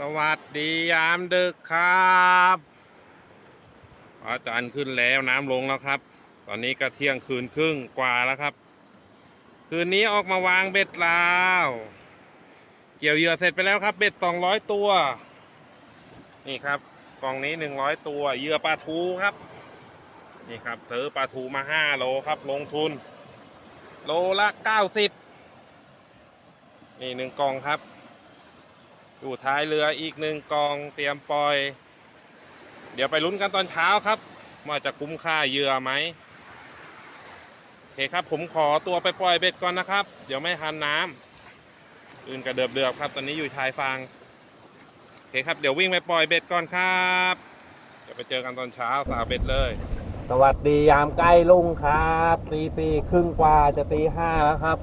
สวัสดียามดึกครับอาจารย์ขึ้นแล้วน้ำลงแล้วครับ ตอนนี้ก็เที่ยงคืนครึ่งกว่าแล้วครับ คืนนี้ออกมาวางเบ็ดลาวเกี่ยวเหยื่อเสร็จไปแล้วครับ เบ็ดสองร้อยตัว นี่ครับกล่องนี้หนึ่งร้อยตัวเหยื่อปลาทูครับ นี่ครับซื้อปลาทูมาห้าโลครับ ลงทุน โลละเก้าสิบนี่หนึ่งกล่องครับ อยู่ท้ายเรืออีกหนึ่งกองเตรียมปล่อย เดี๋ยวไปลุ้นกันตอนเช้าครับ ว่าจะคุ้มค่าเหยื่อไหมโอเคครับผมขอตัวไปปล่อยเบ็ดก่อนนะครับ เดี๋ยวไม่ทันน้ำอื่นกระเดือบเดือบครับ ตอนนี้อยู่ชายฟางโอเคครับเดี๋ยววิ่งไปปล่อยเบ็ดก่อนครับเดี๋ยวไปเจอกันตอนเช้าสาวเบ็ดเลย สวัสดียามใกล้ลุงครับตีตีครึ่งกว่าจะตีห้าแล้วครับ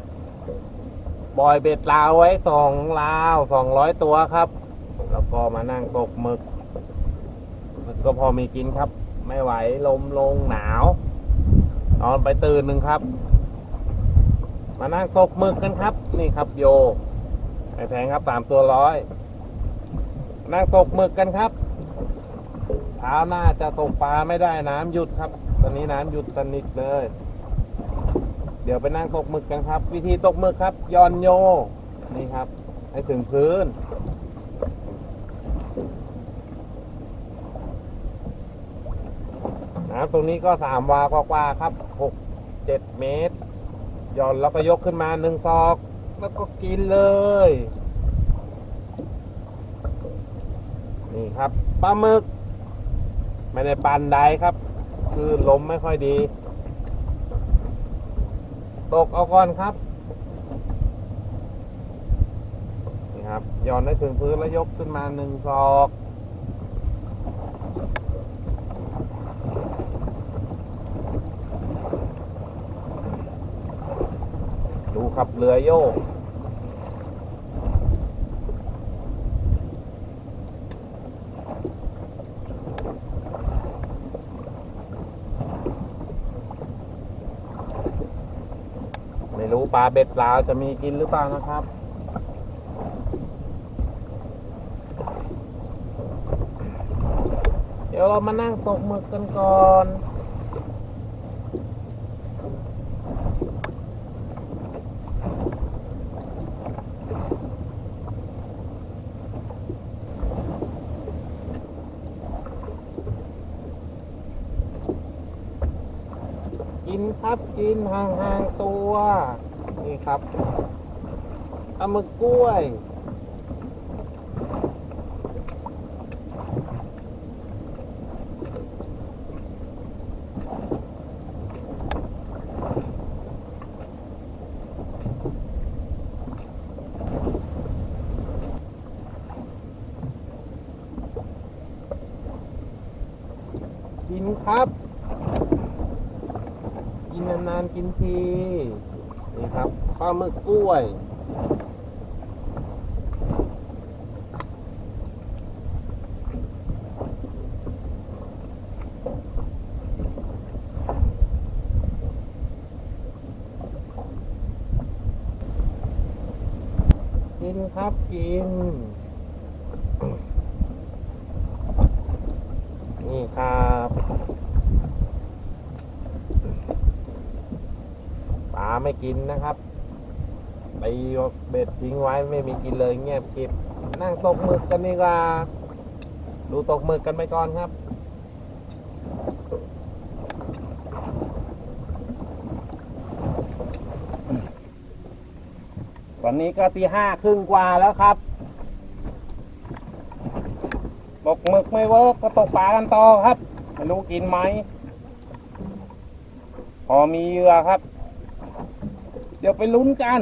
บอยเบ็ดลาวไว้สองลาวสองร้อยตัวครับ แล้วก็มานั่งตกหมึกหมึกก็พอมีกินครับ ไม่ไหวลมลงหนาวนอนไปตื่นหนึ่งครับ มานั่งตกหมึกกันครับ นี่ครับโยไม่แพงครับสามตัวร้อยนั่งตกหมึกกันครับเช้าหน้าจะตกปลาไม่ได้น้ำหยุดครับ ตอนนี้น้ำหยุดสนิทเลย เดี๋ยวไปนั่งตกหมึกกันครับ วิธีตกหมึกครับยอนโยนี่ครับ ให้ถึงพื้น น้ำตรงนี้ก็สามวากว่าๆครับหกเจ็ดเมตรย่อนแล้วก็ยกขึ้นมาหนึ่งซอก แล้วก็กินเลย นี่ครับปลาหมึก ไม่ได้ปันใดครับ คือลมไม่ค่อยดี ตกเอาก่อนครับนี่ครับย้อนได้ถึงพื้นแล้วยกขึ้นมาหนึ่งศอกดูครับเรือโยก ไม่รู้ปลาเบ็ดปลาจะมีกินหรือเปล่านะครับ เดี๋ยวเรามานั่งตกหมึกกันก่อนกินครับกินห่างๆตัว นี่ครับปลาหมึกกล้วย กินครับ กินนานๆกินที นี่ครับปลาห มึกกล้วย กินครับกิน นี่ครับปลาไม่กินนะครับ ไปเบ็ดทิ้งไว้ไม่มีกินเลยเงียบกริบนั่งตกหมึกกันดีกว่า ดูตกหมึกกันไปก่อนครับวันนี้ก็ตีห้าครึ่งกว่าแล้วครับ ตกหมึกไม่เวิร์กก็ตกปลากันต่อครับ ไม่รู้กินไหม พอมีเหยื่อครับ เดี๋ยวไปลุ้นกัน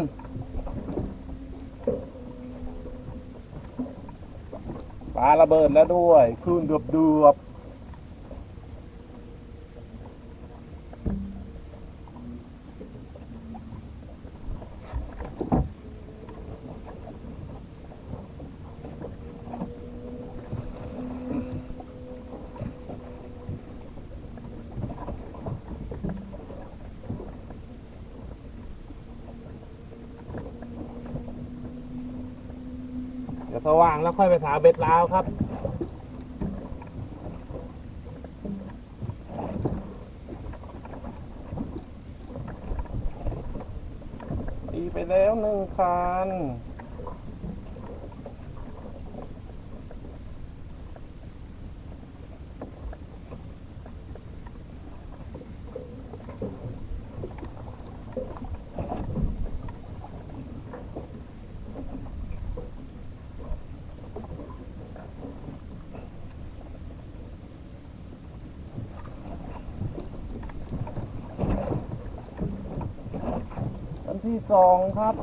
ปลาระเบิดแล้วด้วยคลื่นเดือบเดือบ สว่างแล้วค่อยไปสาวเบ็ดลาวครับ ตีไปแล้วหนึ่งคัน อัน ที่สองครับ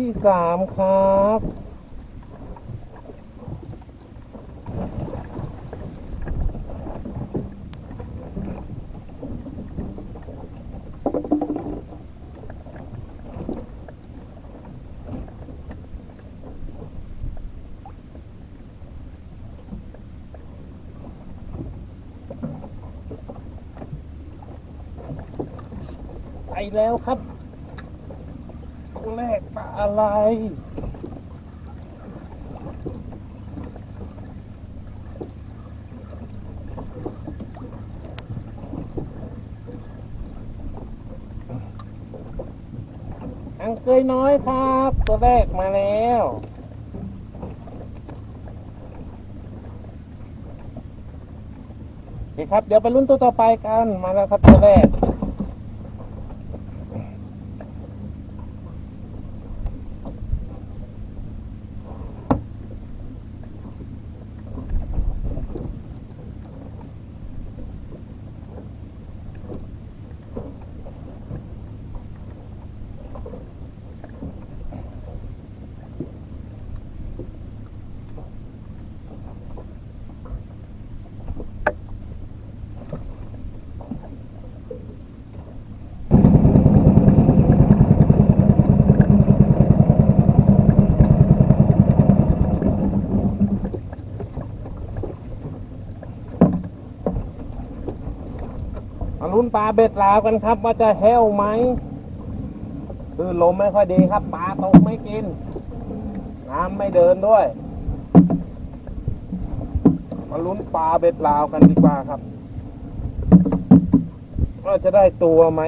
ที่สามครับไปแล้วครับตัวแรก อะไร อังเกยน้อยครับ ตัวแรกมาแล้วโอเคครับ เดี๋ยวไปลุ้นตัวต่อไปกัน มาแล้วครับตัวแรก มา ลุ้นปลาเบ็ดลาวกันครับ ว่าจะแห้วไหมคือลมไม่ค่อยดีครับปลาตกไม่กิน น้ำไม่เดินด้วย มาลุ้นปลาเบ็ดลาวกันดีกว่าครับว่าจะได้ตัวไหม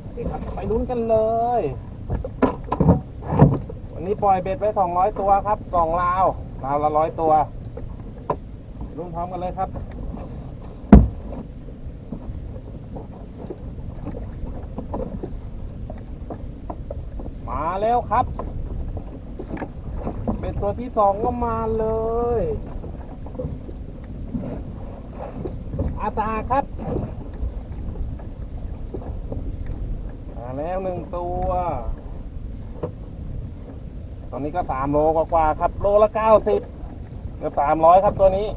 โอเคครับไปลุ้น กันเลย วันนี้ปล่อยเบ็ดไว้สองร้อยตัวครับกล่องลาวลาวละร้อยตัวลุ้นพร้อมกันเลยครับมาแล้วครับ เป็นตัวที่สองก็มาเลย อาตาครับ มา แล้วหนึ่งตัว ตอนนี้ก็สามโลกว่าๆครับ โลละเก้าสิบเกือบสามร้อยครับตัวนี้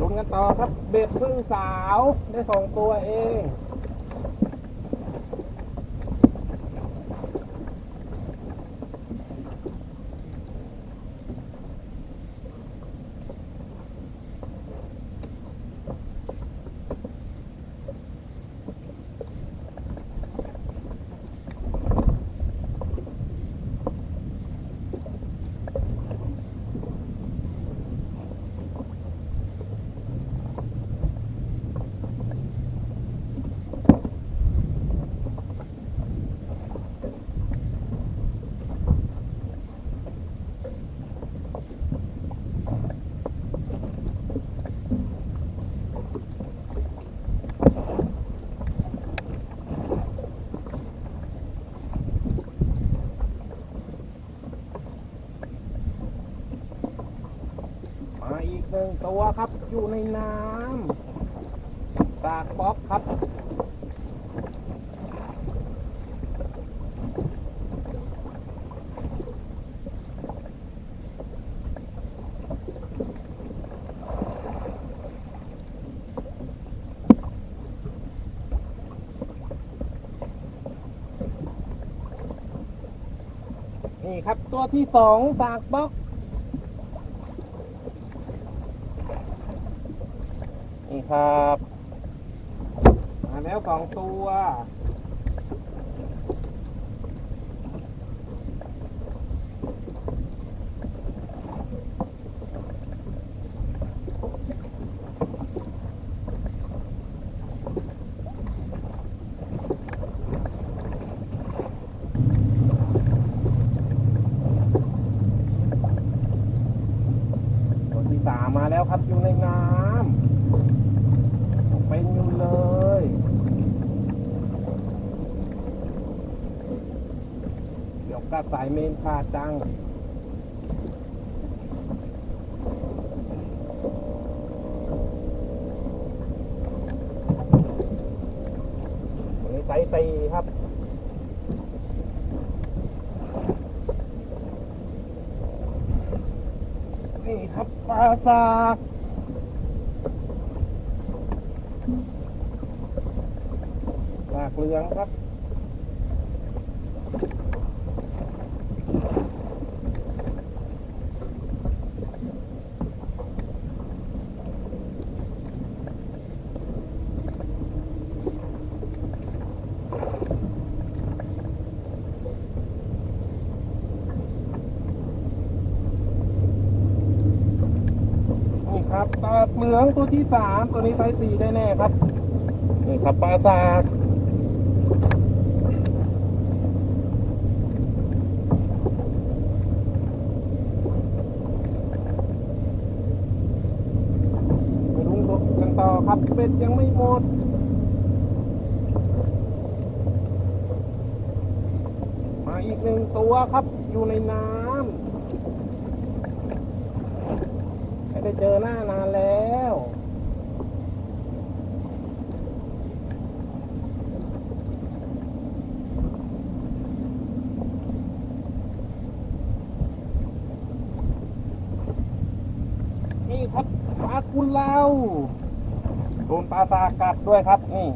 ลุ้นกันต่อครับ เบ็ดพึ่งสาวได้สองตัวเอง ม หนึ่งตัวครับ อยู่ในน้ำปากป๊อกครับ นี่ครับตัวที่สองปากบล็อก ครับมาแล้วสองตัวตัวที่สามมาแล้วครับอยู่ในน้ำเป็นอยู่เลย เดี๋ยวกัด สายเมนพาดจัง ตัวนี้ไซส์สี่ครับ นี่ครับปลาสากสากเหลืองครับ นี่ครับปลา เหลืองตัวที่สามตัวนี้ไซส์สี่ได้แน่ครับ นี่ครับปลาสากไปลุงตกกันต่อครับเป็ดยังไม่หมดมาอีกหนึ่งตัวครับอยู่ในน้ำ ไม่ได้เจอหน้านานแล้ว นี่ ครับปลากุเลาโดนปลาตากัดด้วยครับนี่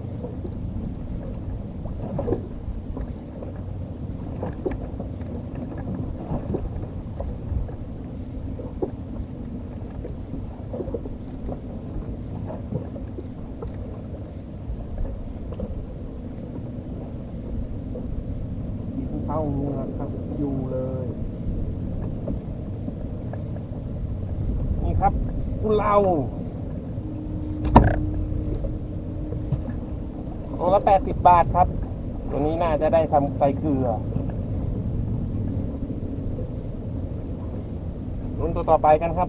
เข้าเนื้อครับอยู่เลย นี่ครับกุเลา ตัวละแปดสิบบาทครับ ตัวนี้น่าจะได้ทำใส่เกลือรุ่นตัวต่อไปกันครับ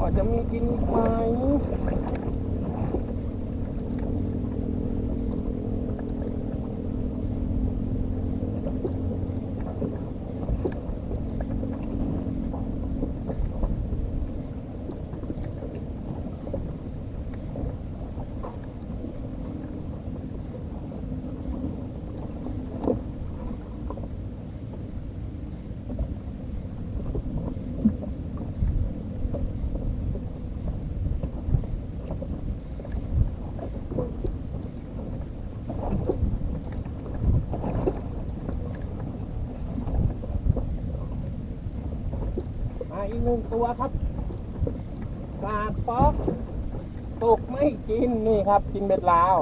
ว่าจะมีกินไหม หนึ่งตัวครับปลาป๊อกตกไม่กินนี่ครับ กินเบ็ดลาว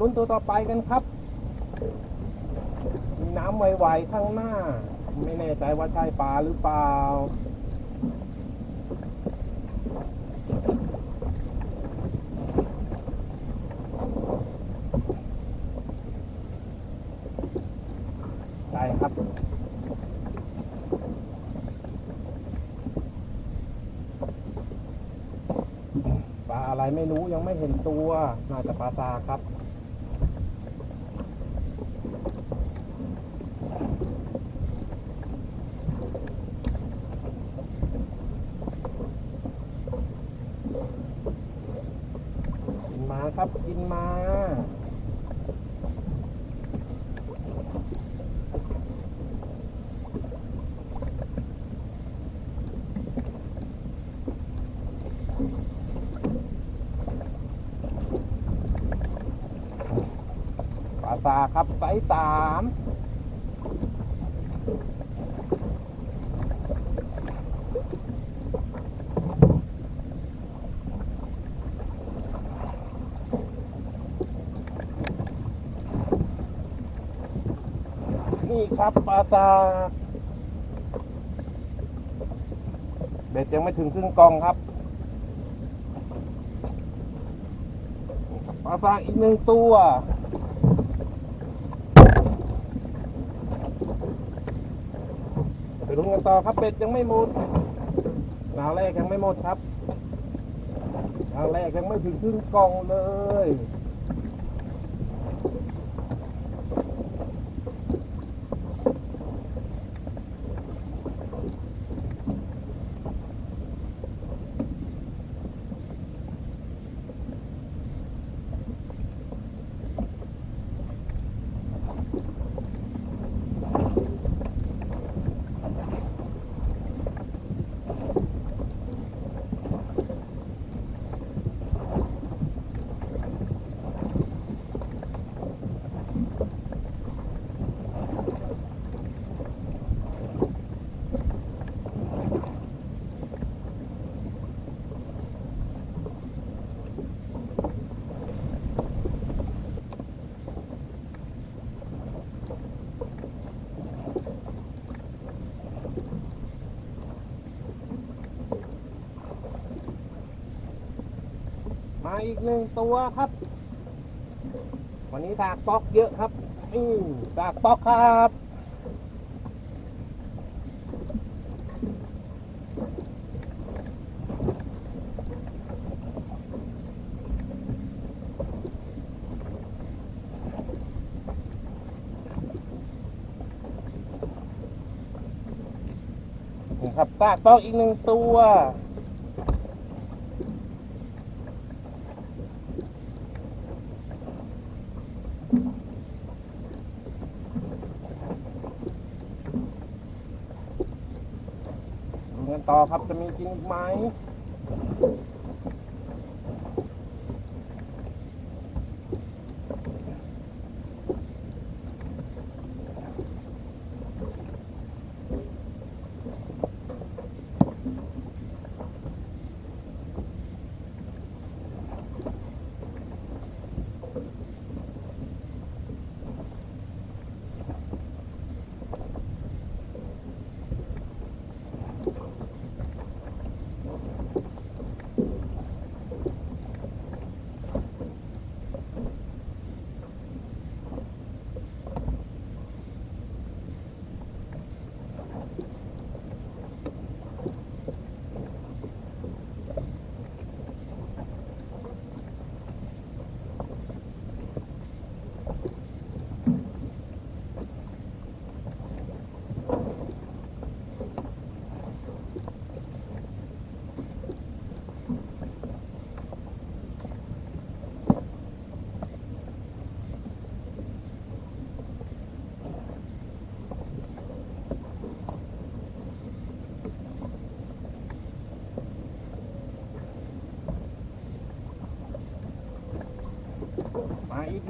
ลุ้นตัวต่อไปกันครับ น้ำไวๆข้างหน้า ไม่แน่ใจว่าใช่ปลาหรือเปล่าใช่ครับปลาอะไรไม่รู้ยังไม่เห็นตัว น่าจะปลาซาครับ กินมา ครับกินมาปลาตาครับไซส์สาม ครับปลาซาเบ็ดยังไม่ถึงครึ่งกองครับปลาซาอีกหนึ่งตัว ไปลุ้นกันต่อครับเป็ดยังไม่หมดดาวแรกยังไม่หมดครับดาวแรกยังไม่ถึงครึ่งกองเลย อีกหนึ่งตัวครับ วันนี้ตากป๊อกเยอะครับนี่ตากป๊อกครับนี่ครับตากป๊อกอีกหนึ่งตัว ต่อครับจะมีจริงไหม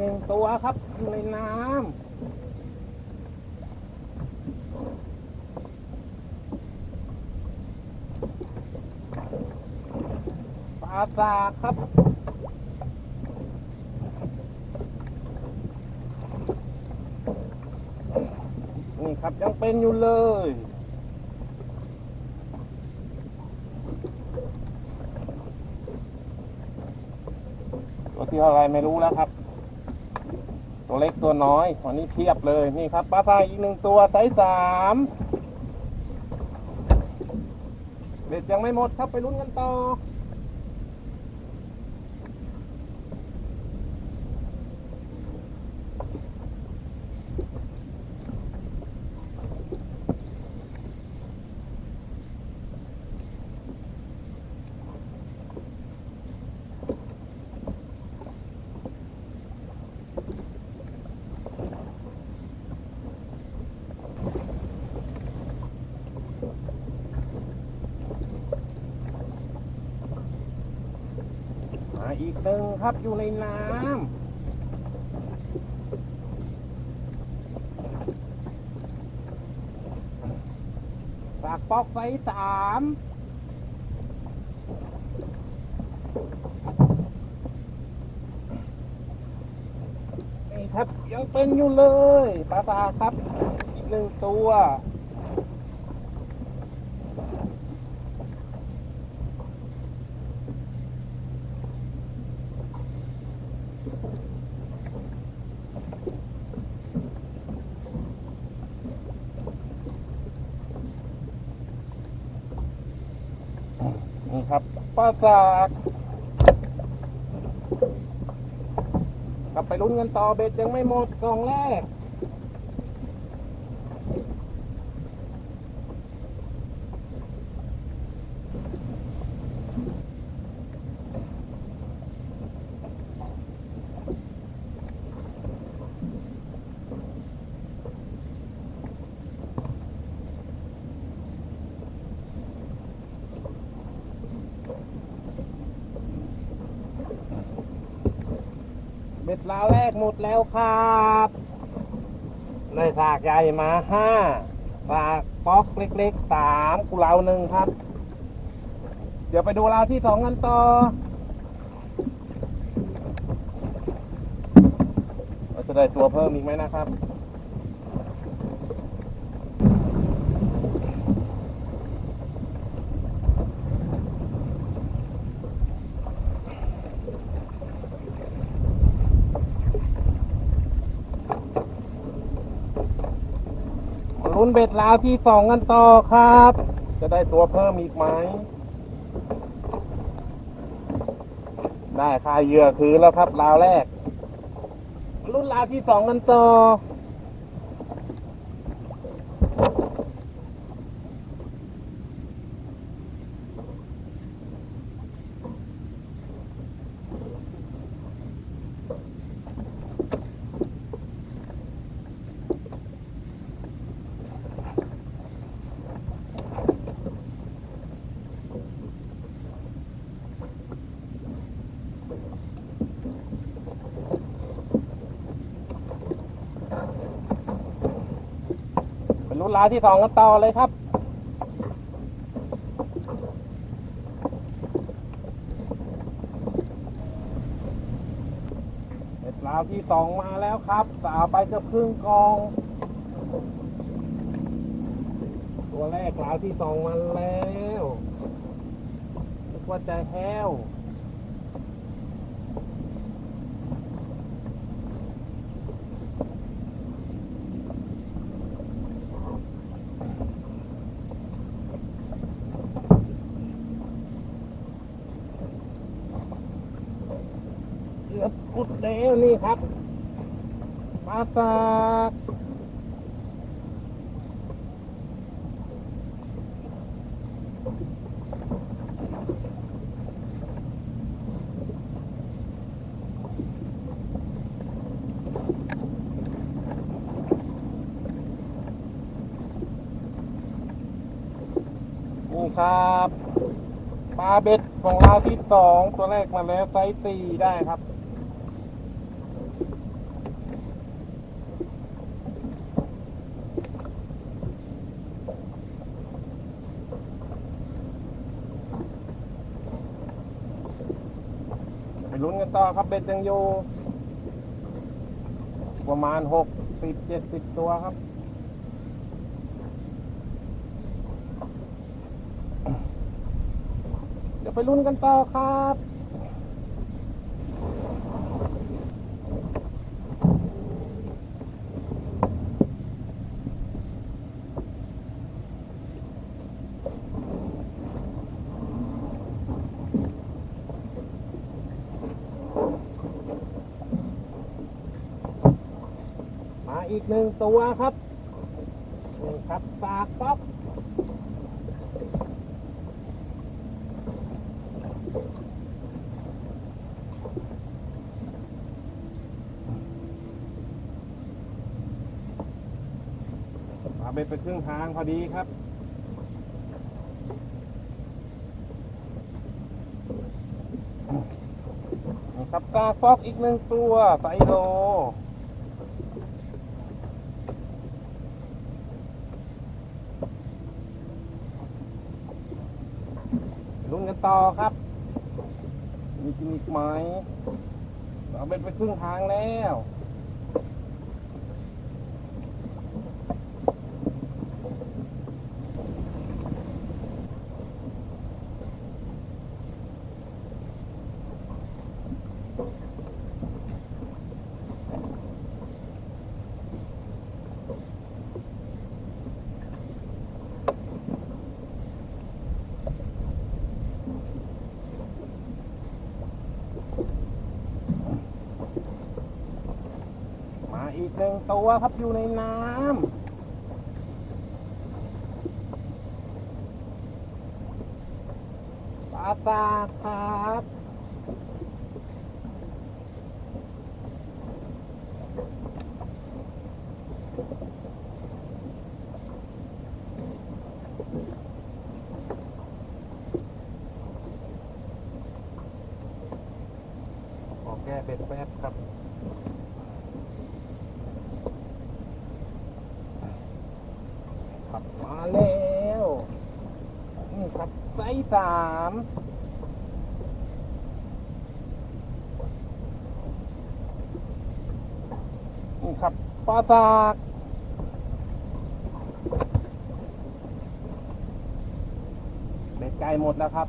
หนึ่งตัวครับอยู่ในน้ำปลาสากครับ นี่ครับยังเป็นอยู่เลย ตัวที่เท่าไรไม่รู้แล้วครับ ตัวเล็กตัวน้อยวันนี้เพียบเลยนี่ครับปลาทรายอีกหนึ่งตัวไซส์สามเด็ดยังไม่หมดครับไปลุ้นกันต่อ ครับอยู่ในน้ำปากปอกไซส์สามนี่ครับยังเป็นอยู่เลยปลาตาครับอีกหนึ่งตัว นี่ ปราสากกลับไปลุ้นกันต่อเบ็ดยังไม่หมดกล่องแรก เป็ดลาวแรกหมดแล้วครับได้สากใหญ่มาห้าสากป๊อกเล็กๆสามกุเลาหนึ่งครับ เดี๋ยวไปดูราที่สองกันต่อเราจะได้ตัวเพิ่มอีกไหมนะครับ เบ็ดลาวที่สองกันต่อครับ จะได้ตัวเพิ่มอีกไหม ได้ค่าเหยื่อคือแล้วครับลาวแรก รุ่นลาวที่สองกันต่อาที่สองกันต่อเลยครับเบ็ดลาวที่สองมาแล้วครับสาวไปเกือบครึ่งกอง ตัวแรกลาที่สองมาแล้วนึกว่าจะแห้ว เกือบกุดแล้วนี่ครับ ปลาสากนี่ครับปลาเบ็ดของเราที่สองตัวแรกมาแล้วไซส์สี่ได้ครับ ลุ้นกันต่อครับเบ็ดยังอยู่ประมาณหกสิบเจ็ดสิบตัวครับ เดี๋ยวไปลุ้นกันต่อครับ อีกหนึ่งตัวครับนี่ครับปากป๊อกมาเป็นไปครึ่งทางพอดีครับครับซาฟอกอีกหนึ่งตัวไซโล ลุ้นกัน ต่อครับ มีกิงไหมเราเป็นไปครึ่งทางแล้ว หนึ่งตัวครับอยู่ในน้ำปลาตาครับ ขอแก้เป็นแป๊บครับ ขับมาแล้วนี่ครับไซส์สามนี่ ครับปลาซากเบ็ดไก่หมดแล้วครับ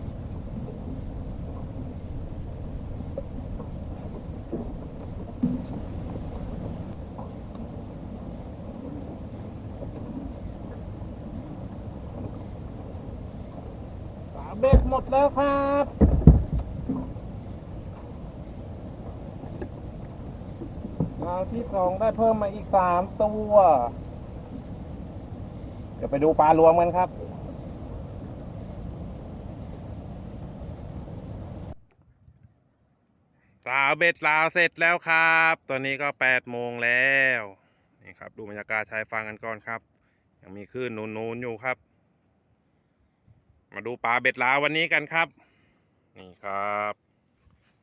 สามเบ็ดหมดแล้วครับงานที่ สองได้เพิ่มมาอีกสามตัว เดี๋ยวไปดูปลารวมกันครับ สาวเบ็ดลาวเสร็จแล้วครับ ตอนนี้ก็แปดโมงแล้ว นี่ครับ ดูบรรยากาศชายฟังกันก่อนครับ ยังมีคลื่นนูนๆอยู่ครับ มาดูปลาเบ็ดลาวันนี้กันครับ นี่ครับ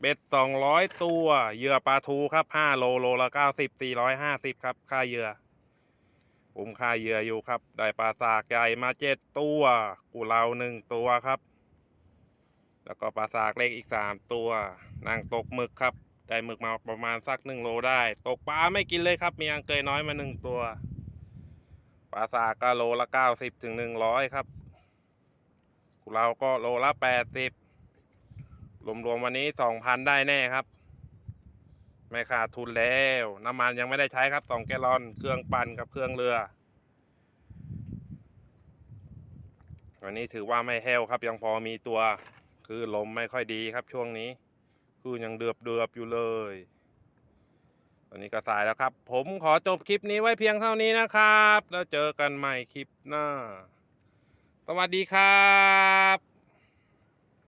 เบ็ดสองร้อยตัวเหยื่อปลาทูครับห้าโลโลละเก้าสิบสี่ร้อยห้าสิบครับ ค่าเหยื่อผมค่าเหยื่ออยู่ครับ ได้ปลาสากใหญ่มาเจ็ดตัวกูเราหนึ่งตัวครับ แล้วก็ปลาสากเล็กอีกสามตัวนั่งตกหมึกครับ ได้หมึกมาประมาณสักหนึ่งโลได้ ตกปลาไม่กินเลยครับ มีอังเกยน้อยมาหนึ่งตัวปลาสากก็โลละเก้าสิบถึงหนึ่งร้อยครับเราก็โลละแปดสิบ รวมๆวันนี้สองพันได้แน่ครับ ไม่ขาดทุนแล้ว น้ำมันยังไม่ได้ใช้ครับสองแกลลอนเครื่องปั่นกับเครื่องเรือ วันนี้ถือว่าไม่แห้วครับยังพอมีตัว คือลมไม่ค่อยดีครับช่วงนี้ คือยังเดือบเดือบๆอยู่เลยตอนนี้ก็สายแล้วครับ ผมขอจบคลิปนี้ไว้เพียงเท่านี้นะครับ แล้วเจอกันใหม่คลิปหน้า สวัสดีครับ